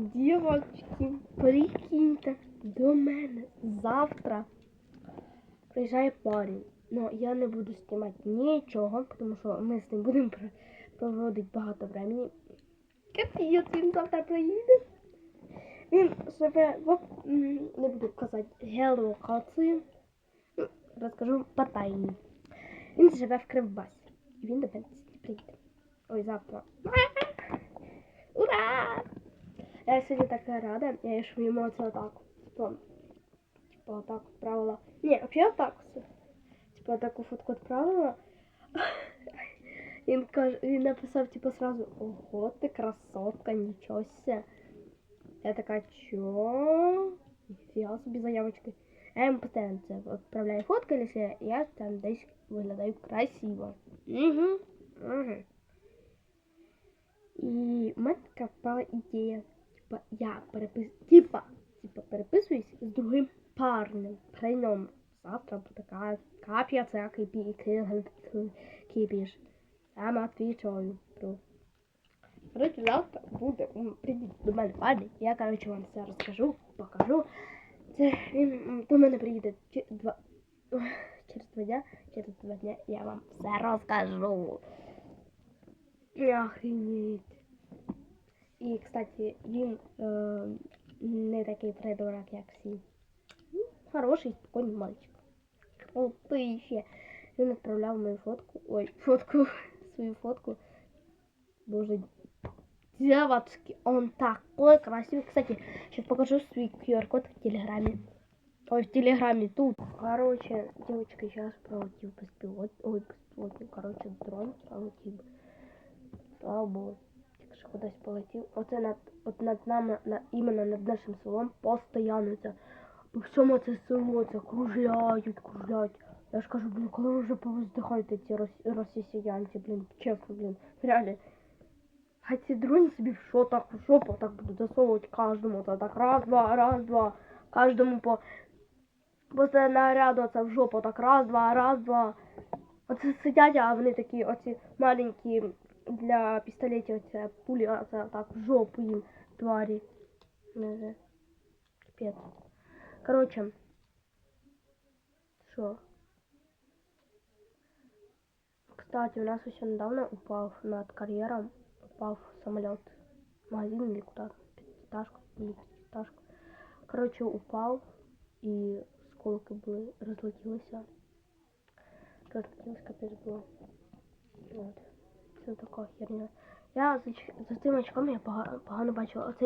Дівочки, прикиньте, до мене завтра приїжджає парень. Ну, я не буду знімати нічого, тому що ми з ним будемо пр- проводити багато времени. Капець, він завтра приїде. Він в не буду казати геолокацію. Ну, Розкажу по тайні. Він живе в Кривбасі. І він до мене приїде. Ой, завтра. Ура! Я сьогодні така рада, я ж йому це отак. Типа, типа отак відправила. Ні, взагалі отак все. Типа таку фотку відправила. Він каже, він написав, типа, сразу, ого, ти красотка, нічого себе. Я така, чо? Ніфіга собі заявочки. Я йому постійно це відправляю фотки, якщо я там десь виглядаю красиво. Угу. Угу. І в мене така впала ідея. Типа, я перепис... типа, типа, переписуюсь з другим парнем. При ньому завтра буде ка- кап'я, це кипі, кипіш. Я вам отвечаю. Короче, завтра буде, м, прийде до мене парень, я, короче, вам все розкажу, покажу. Це він до мене приїде два... через два дня, через два дня я вам все розкажу. Охренеть. І, кстати, він е, не такий придурок, як всі. Ну, Хороший, спокійний мальчик. Крутий ще. Він відправляв мою фотку. Ой, фотку, свою фотку. Боже, девочки, он такой красивый. Кстати, сейчас покажу свой QR-код в Телеграме. Ой, в Телеграме тут. Короче, девочка, сейчас пролетел беспилотник. Ой, беспилотник, короче, дрон пролетел. Слава Богу. Що кудись полетів. Оце над, от над нами, на, іменно над нашим селом, постійно це. По всьому це село, це кружляють, кружляють. Я ж кажу, блін, коли ви вже повиздихаєте ці рос- росіянці, блін, чесно, блін, реально. Хай ці дрони собі в шотах, в жопу так будуть засовувати кожному. Це так раз, два, раз, два. Кожному по, по снаряду це в жопу, так раз, два, раз, два. Оце сидять, а вони такі, оці маленькі для пістолетів, оця пулі, оце так в жопу їм тварі. Не знаю. Капець. Короче. Що? Кстати, у нас еще недавно упал над карьером, упал самолет. Магазин или куда-то. Пятиэтажка или пятиэтажка. Короче, упал и осколки были, разлетелся. Разлетелось, капец было. Вот. Така херня. Я за, за цим очком я пога- погано бачила. Оцей